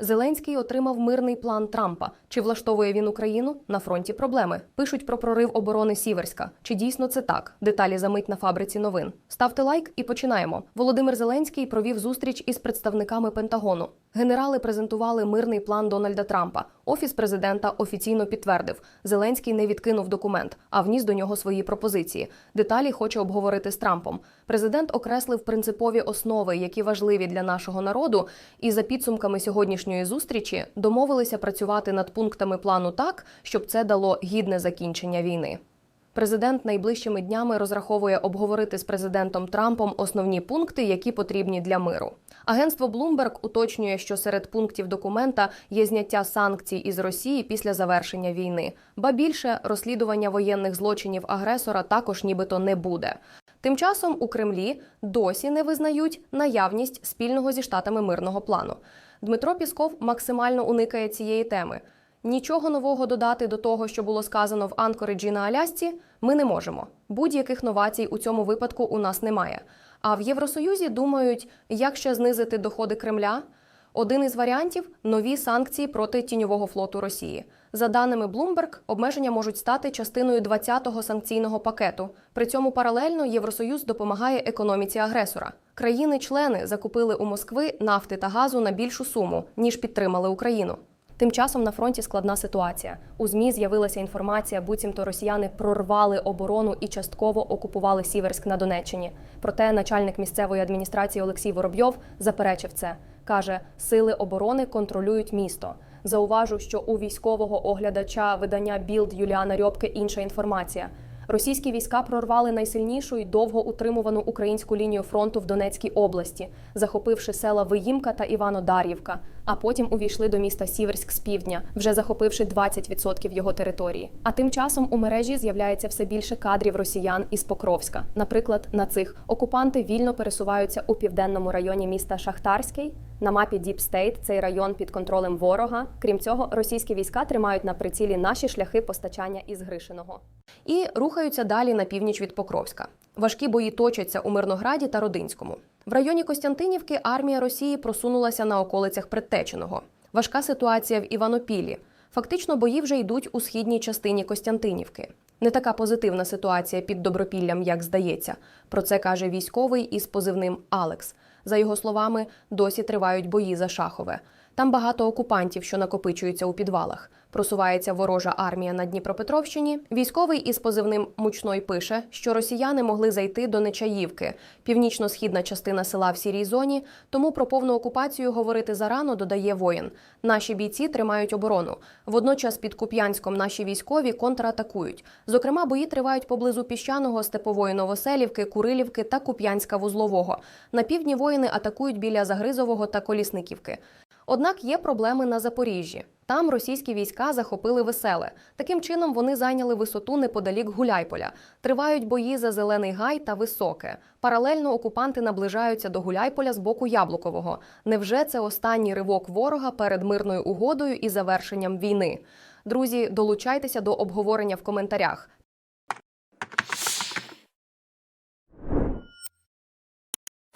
Зеленський отримав мирний план Трампа. Чи влаштовує він Україну? На фронті проблеми. Пишуть про прорив оборони Сіверська. Чи дійсно це так? Деталі за мить на фабриці новин. Ставте лайк і починаємо. Володимир Зеленський провів зустріч із представниками Пентагону. Генерали презентували мирний план Дональда Трампа. Офіс президента офіційно підтвердив, Зеленський не відкинув документ, а вніс до нього свої пропозиції. Деталі хоче обговорити з Трампом. Президент окреслив принципові основи, які важливі для нашого народу, і за підсумками сьогоднішньої зустрічі домовилися працювати над пунктами плану так, щоб це дало гідне закінчення війни. Президент найближчими днями розраховує обговорити з президентом Трампом основні пункти, які потрібні для миру. Агентство Bloomberg уточнює, що серед пунктів документа є зняття санкцій із Росії після завершення війни. Ба більше розслідування воєнних злочинів агресора також нібито не буде. Тим часом у Кремлі досі не визнають наявність спільного зі штатами мирного плану. Дмитро Пісков максимально уникає цієї теми. Нічого нового додати до того, що було сказано в Анкориджі на Алясці, ми не можемо. Будь-яких новацій у цьому випадку у нас немає. А в Євросоюзі думають, як ще знизити доходи Кремля. Один із варіантів нові санкції проти тіньового флоту Росії. За даними Bloomberg, обмеження можуть стати частиною 20-го санкційного пакету. При цьому паралельно Євросоюз допомагає економіці агресора. Країни-члени закупили у Москви нафти та газу на більшу суму ніж підтримали Україну. Тим часом на фронті складна ситуація. У змі з'явилася інформація, буцімто росіяни прорвали оборону і частково окупували Сіверськ на Донеччині. Проте начальник місцевої адміністрації Олексій Воробйов заперечив це. Каже, сили оборони контролюють місто. Зауважу, що у військового оглядача видання Білд Юліана Рьобки інша інформація. Російські війська прорвали найсильнішу і довго утримувану українську лінію фронту в Донецькій області, захопивши села Виїмка та Іванодар'ївка, а потім увійшли до міста Сіверськ з півдня, вже захопивши 20% його території. А тим часом у мережі з'являється все більше кадрів росіян із Покровська. Наприклад, на цих окупанти вільно пересуваються у південному районі міста Шахтарський. На мапі Deep State цей район під контролем ворога. Крім цього, російські війська тримають на прицілі наші шляхи постачання із Гришиного і рухаються далі на північ від Покровська. Важкі бої точаться у Мирнограді та Родинському. В районі Костянтинівки армія Росії просунулася на околицях Предтеченого. Важка ситуація в Іванопілі. Фактично, бої вже йдуть у східній частині Костянтинівки. Не така позитивна ситуація під Добропіллям, як здається. Про це каже військовий із позивним Алекс. За його словами, досі тривають бої за Шахове. Там багато окупантів, що накопичуються у підвалах. Просувається ворожа армія на Дніпропетровщині. Військовий із позивним Мучной пише, що росіяни могли зайти до Нечаївки, північно-східна частина села в сірій зоні. Тому про повну окупацію говорити зарано додає воїн. Наші бійці тримають оборону. Водночас під Куп'янськом наші військові контратакують. Зокрема, бої тривають поблизу піщаного, степової Новоселівки, Курилівки та Куп'янська вузлового. На півдні воїни атакують біля Загризового та Колісниківки. Однак є проблеми на Запоріжжі. Там російські війська захопили веселе. Таким чином вони зайняли висоту неподалік Гуляйполя. Тривають бої за Зелений Гай та Високе. Паралельно окупанти наближаються до Гуляйполя з боку Яблукового. Невже це останній ривок ворога перед мирною угодою і завершенням війни? Друзі, долучайтеся до обговорення в коментарях.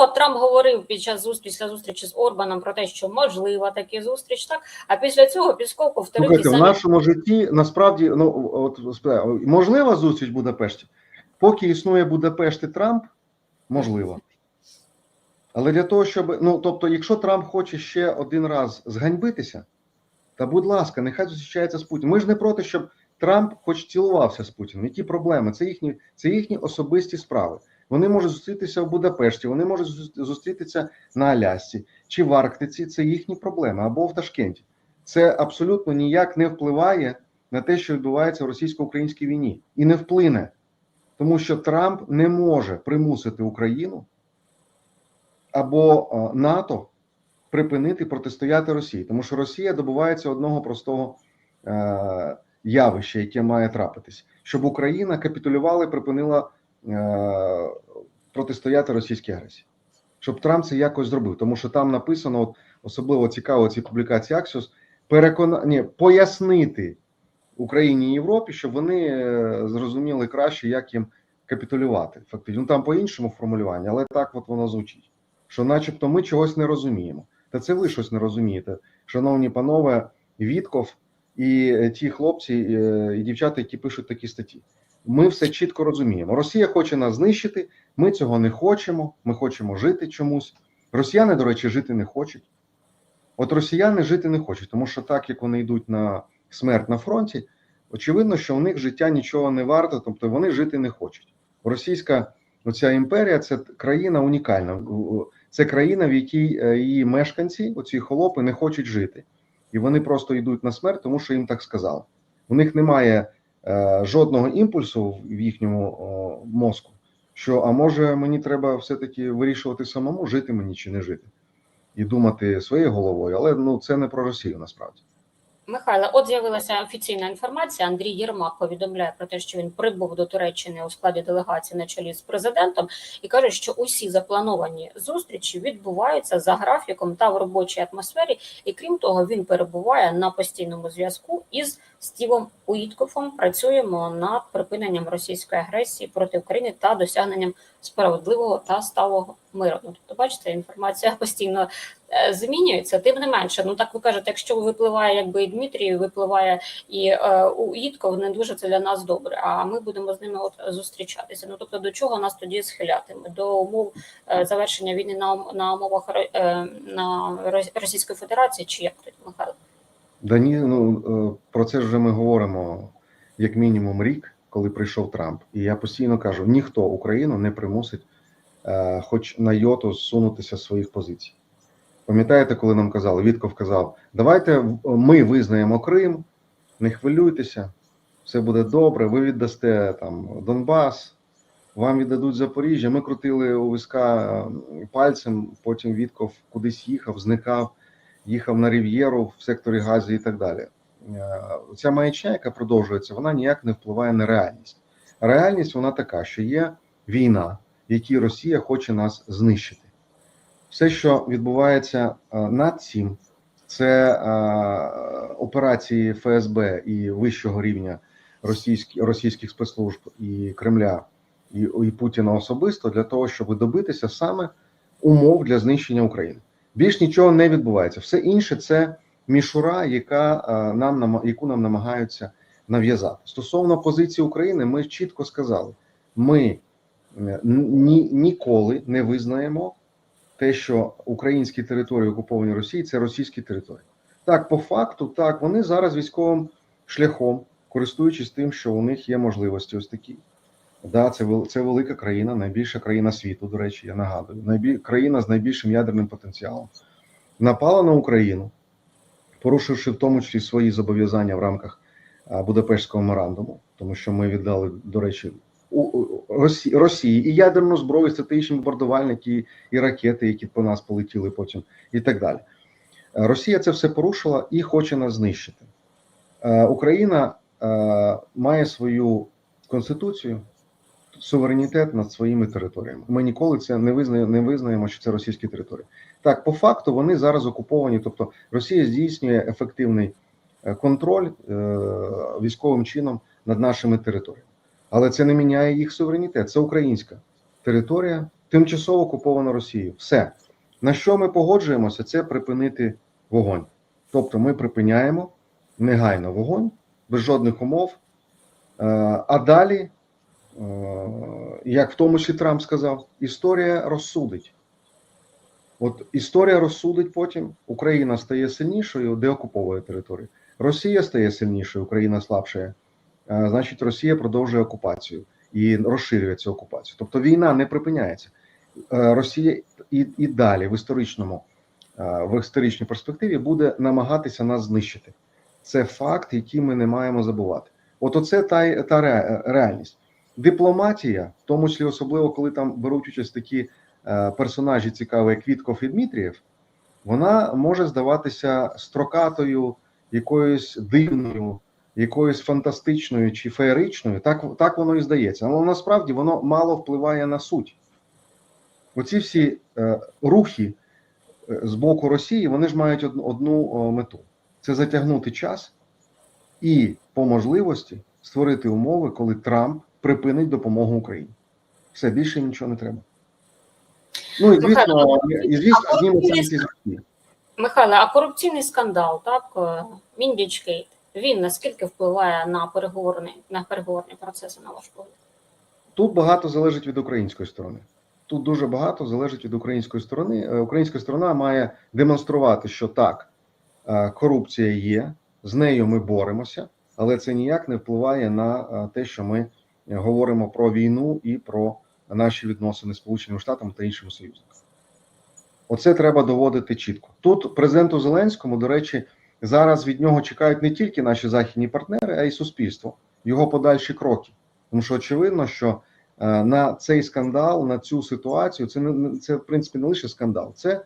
Трамп говорив під час зустрічі після зустрічі з Орбаном про те, що можлива таки зустріч, так а після цього Пісков повторив Слухайте, в нашому житті насправді ну от спитаю, можлива зустріч в Будапешті. Поки існує Будапешт і Трамп, можливо. Але для того, щоб ну тобто, якщо Трамп хоче ще один раз зганьбитися, та будь ласка, нехай зустрічається з Путіним. Ми ж не проти, щоб Трамп хоч цілувався з Путіним. Які проблеми? Це їхні, це їхні особисті справи. Вони можуть зустрітися в Будапешті, вони можуть зустрітися на Алясці чи в Арктиці. Це їхні проблеми або в Ташкенті. Це абсолютно ніяк не впливає на те, що відбувається в російсько-українській війні, і не вплине, тому що Трамп не може примусити Україну або е, НАТО припинити протистояти Росії, тому що Росія добувається одного простого е, явища, яке має трапитись, щоб Україна капітулювала і припинила протистояти російській агресії. Щоб Трамп це якось зробив, тому що там написано, от особливо цікаво ці публікації Axios, перекона... ні, пояснити Україні і Європі, щоб вони е, зрозуміли краще, як їм капітулювати. Фактично, ну там по-іншому формулювання, але так от воно звучить. Що, начебто, ми чогось не розуміємо. Та це ви щось не розумієте. шановні панове, Вітков і е, ті хлопці е, і дівчата, які пишуть такі статті. Ми все чітко розуміємо. Росія хоче нас знищити. Ми цього не хочемо. Ми хочемо жити чомусь. Росіяни, до речі, жити не хочуть. От росіяни жити не хочуть, тому що так як вони йдуть на смерть на фронті, очевидно, що у них життя нічого не варто, тобто вони жити не хочуть. Російська оця імперія це країна унікальна. Це країна, в якій е, її мешканці, оці холопи, не хочуть жити. І вони просто йдуть на смерть, тому що їм так сказали. У них немає жодного імпульсу в їхньому мозку, що а може мені треба все-таки вирішувати самому, жити мені чи не жити, і думати своєю головою, але ну це не про Росію насправді. Михайло, от з'явилася офіційна інформація. Андрій Єрмак повідомляє про те, що він прибув до Туреччини у складі делегації на чолі з президентом, і каже, що усі заплановані зустрічі відбуваються за графіком та в робочій атмосфері. І крім того, він перебуває на постійному зв'язку із Стівом Уіткофом. Працюємо над припиненням російської агресії проти України та досягненням справедливого та сталого миру. Ну, тобто, бачите, інформація постійно е, змінюється. Тим не менше, ну так ви кажете, якщо випливає якби і Дмитрій, випливає і е, Уїтков, не дуже це для нас добре. А ми будемо з ними от зустрічатися. Ну тобто, до чого нас тоді схилятиме? До умов е, завершення війни на, на умовах е, на Рос- Російської Федерації, чи як тоді, Михайло? Да ні, ну е, про це вже ми говоримо як мінімум рік, коли прийшов Трамп. І я постійно кажу: ніхто Україну не примусить, е, хоч на йоту зсунутися з своїх позицій. Пам'ятаєте, коли нам казали, Вітков казав: давайте ми визнаємо Крим, не хвилюйтеся, все буде добре. Ви віддасте там Донбас, вам віддадуть Запоріжжя. Ми крутили у візка е, пальцем, потім Вітков кудись їхав, зникав їхав на Рів'єру в секторі Газі і так далі. Е, Ця маячня, яка продовжується, вона ніяк не впливає на реальність. Реальність вона така, що є війна, якій Росія хоче нас знищити. Все, що відбувається е, над цим, це е, операції ФСБ і вищого рівня російських, російських спецслужб і Кремля і, і Путіна особисто для того, щоб добитися саме умов для знищення України. Більш нічого не відбувається. Все інше це мішура, яка е, нам яку нам намагаються нав'язати. Стосовно позиції України, ми чітко сказали: ми е, ні, ніколи не визнаємо те, що українські території окуповані Росією це російські території. Так, по факту, так, вони зараз військовим шляхом, користуючись тим, що у них є можливості ось такі. Да, це це велика країна, найбільша країна світу. До речі, я нагадую, найбіль, країна з найбільшим ядерним потенціалом. Напала на Україну, порушивши в тому числі свої зобов'язання в рамках Будапештського меморандуму, тому що ми віддали, до речі, у- Росії, Росії і ядерну зброю, і стратегічні бомбардувальники, і ракети, які по нас полетіли потім, і так далі. Е, Росія це все порушила і хоче нас знищити. Е, Україна е, має свою конституцію, суверенітет над своїми територіями. Ми ніколи це не визнаємо, не визнаємо, що це російські території. Так, по факту вони зараз окуповані, тобто Росія здійснює ефективний е, контроль е, військовим чином над нашими територіями. Але це не міняє їх суверенітет. Це українська територія, тимчасово окупована Росією. Все на що ми погоджуємося, це припинити вогонь. Тобто, ми припиняємо негайно вогонь без жодних умов. Е, А далі, як в тому числі Трамп сказав, історія розсудить. От історія розсудить потім, Україна стає сильнішою, де окуповує територію. Росія стає сильнішою, Україна слабшає. Е, Значить, Росія продовжує окупацію і розширює цю окупацію. Тобто війна не припиняється. Е, Росія і, і далі в історичному е, в історичній перспективі буде намагатися нас знищити. Це факт, який ми не маємо забувати. От оце та, та реальність. Дипломатія, в тому числі особливо, коли там беруть участь такі е, персонажі цікаві, як Вітков і Дмитрієв, вона може здаватися строкатою, якоюсь дивною, якоюсь фантастичною чи феєричною. Так, так воно і здається. Але насправді воно мало впливає на суть. Оці всі е, рухи е, з боку Росії, вони ж мають одну мету: це затягнути час і по можливості створити умови, коли Трамп припинить допомогу Україні. Все більше нічого не треба. Ну і звісно, і звісно, А зніме коли санкції з Росії. Михайле, а корупційний скандал, так, е, Міндічкейт, він наскільки впливає на переговорний, на переговорні процеси, на ваш погляд? Тут багато залежить від української сторони. Тут дуже багато залежить від української сторони. Е, Українська сторона має демонструвати, що так, е, корупція є, з нею ми боремося, але це ніяк не впливає на те, що ми говоримо про війну і про наші відносини з Сполученими Штатами та іншими союзниками. Оце треба доводити чітко. Тут президенту Зеленському, до речі, зараз від нього чекають не тільки наші західні партнери, а й суспільство, його подальші кроки. Тому що очевидно, що е, на цей скандал, на цю ситуацію, це не це в принципі не лише скандал, це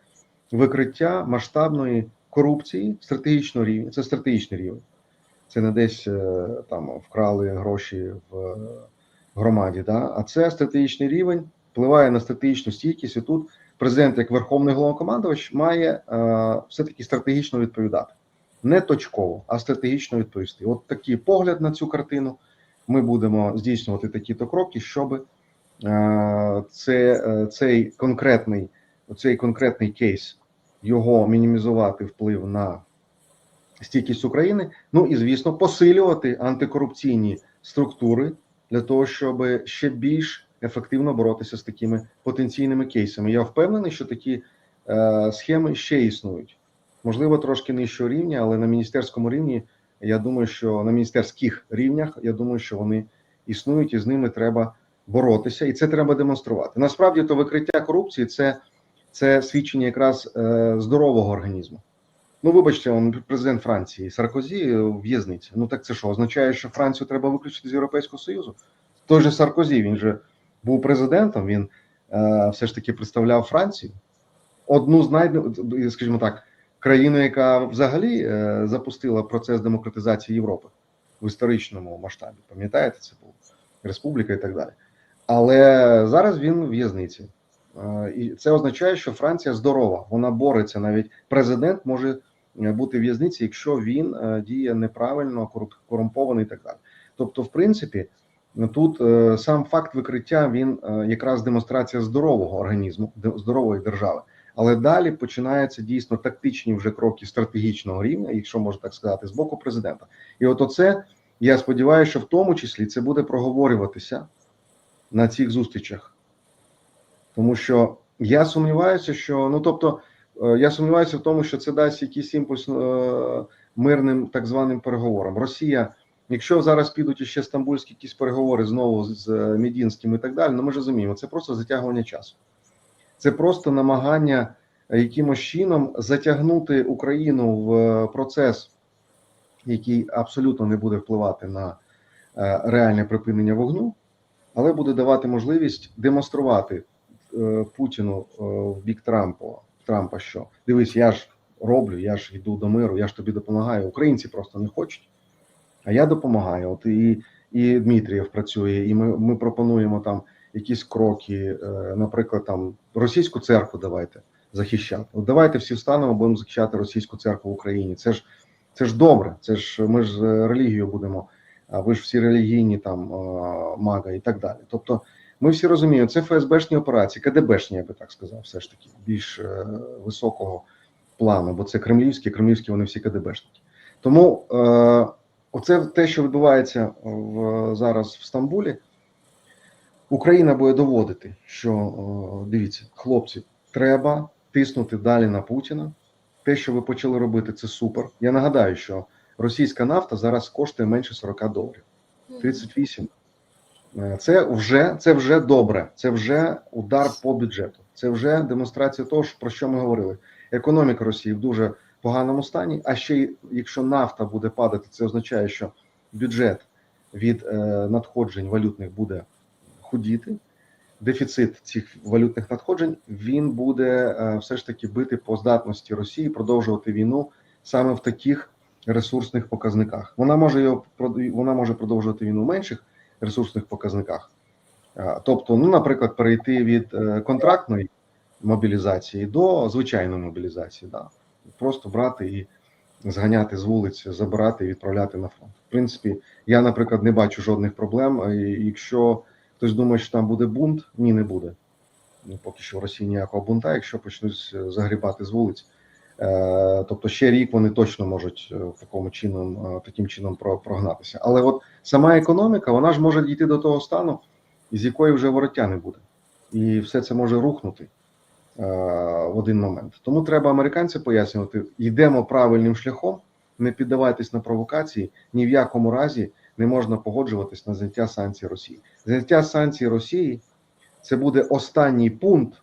викриття масштабної корупції стратегічного рівня. Це стратегічний рівень. Це не десь е, там вкрали гроші в громаді. Да? А це стратегічний рівень, впливає на стратегічну стійкість. І тут президент, як верховний головнокомандувач, має е, все-таки стратегічно відповідати. Не точково, а стратегічно відповісти. От такий погляд на цю картину. Ми будемо здійснювати такі-то кроки, щоб е, це, е, цей конкретний, цей конкретний кейс його мінімізувати вплив на стійкість України. Ну і звісно, посилювати антикорупційні структури для того, щоб ще більш ефективно боротися з такими потенційними кейсами. Я впевнений, що такі е, схеми ще існують. Можливо, трошки нижчого рівня, але на міністерському рівні. Я думаю, що на міністерських рівнях я думаю, що вони існують і з ними треба боротися, і це треба демонструвати. Насправді, то викриття корупції це, це свідчення якраз е, здорового організму. Ну, вибачте, он президент Франції Саркозі в в'язниці. Ну так це що означає, що Францію треба виключити з Європейського Союзу? Той же Саркозі, він же був президентом. Він е, все ж таки представляв Францію, одну з най, скажімо так країну, яка взагалі е, запустила процес демократизації Європи в історичному масштабі. Пам'ятаєте, це була республіка і так далі. Але зараз він в'язниці, е, і це означає, що Франція здорова. Вона бореться. Навіть президент може бути в в'язниці, якщо він е, діє неправильно, корумпований і так далі. Тобто, в принципі, тут е, сам факт викриття він е, якраз демонстрація здорового організму, здорової держави. Але далі починаються дійсно тактичні вже кроки стратегічного рівня, якщо можна так сказати, з боку президента. І от оце я сподіваюся, що в тому числі це буде проговорюватися на цих зустрічах, тому що я сумніваюся, що ну тобто, е, я сумніваюся в тому, що це дасть якийсь імпульс е, мирним так званим переговорам. Росія, якщо зараз підуть іще стамбульські якісь переговори знову з е, Медінським і так далі, ну ми ж розуміємо, це просто затягування часу це просто намагання якимось чином затягнути Україну в процес, який абсолютно не буде впливати на реальне припинення вогню, але буде давати можливість демонструвати Путіну е, в бік Трампа, Трампа, що дивись, я ж роблю, я ж йду до миру, я ж тобі допомагаю. Українці просто не хочуть, а я допомагаю. От і, і Дмитрієв працює, і ми, ми пропонуємо там якісь кроки, е, наприклад, там російську церкву давайте захищати. От давайте всі встанемо, будемо захищати російську церкву в Україні. Це ж це ж добре. Це ж ми ж з релігією будемо. А ви ж всі релігійні там е, мага і так далі. Тобто, ми всі розуміємо, це ФСБшні операції, КДБшні, я би так сказав, все ж таки більш е, високого плану, бо це кремлівські, кремлівські вони всі КДБшники. Тому е, оце те, що відбувається в зараз в Стамбулі. Україна буде доводити, що о, дивіться, хлопці, треба тиснути далі на Путіна. Те, що ви почали робити, це супер. Я нагадаю, що російська нафта зараз коштує менше 40 доларів. 38. Е, Це вже це вже добре. Це вже удар по бюджету. Це вже демонстрація того, про що ми говорили. Економіка Росії в дуже поганому стані. А ще й якщо нафта буде падати, це означає, що бюджет від е, надходжень валютних буде худіти. Дефіцит цих валютних надходжень він буде е, все ж таки бити по здатності Росії продовжувати війну саме в таких ресурсних показниках. Вона може його вона може продовжувати війну менших ресурсних показниках. Тобто, ну, наприклад, перейти від е, контрактної мобілізації до звичайної мобілізації, да. просто брати і зганяти з вулиці, забирати і відправляти на фронт. В принципі, я, наприклад, не бачу жодних проблем. Е, Якщо хтось думає, що там буде бунт, ні, не буде. Ну, поки що в Росії ніякого бунта, якщо почнуть е, загрібати з вулиць. Е, тобто ще рік вони точно можуть е, такому чином, е, таким чином про- прогнатися. Але от сама економіка, вона ж може дійти до того стану, з якої вже вороття не буде, і все це може рухнути в один момент. Тому треба американцям пояснювати, йдемо правильним шляхом, не піддавайтесь на провокації, ні в якому разі не можна погоджуватись на зняття санкцій Росії. Зняття санкцій Росії це буде останній пункт.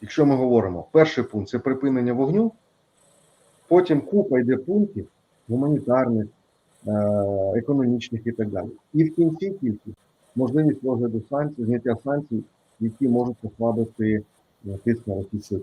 Якщо ми говоримо, перший пункт це припинення вогню, потім купа йде пунктів гуманітарних, е, економічних і так далі. І в кінці тільки можливість розгляду санкцій, зняття санкцій, які можуть послабити е, тиск на російську.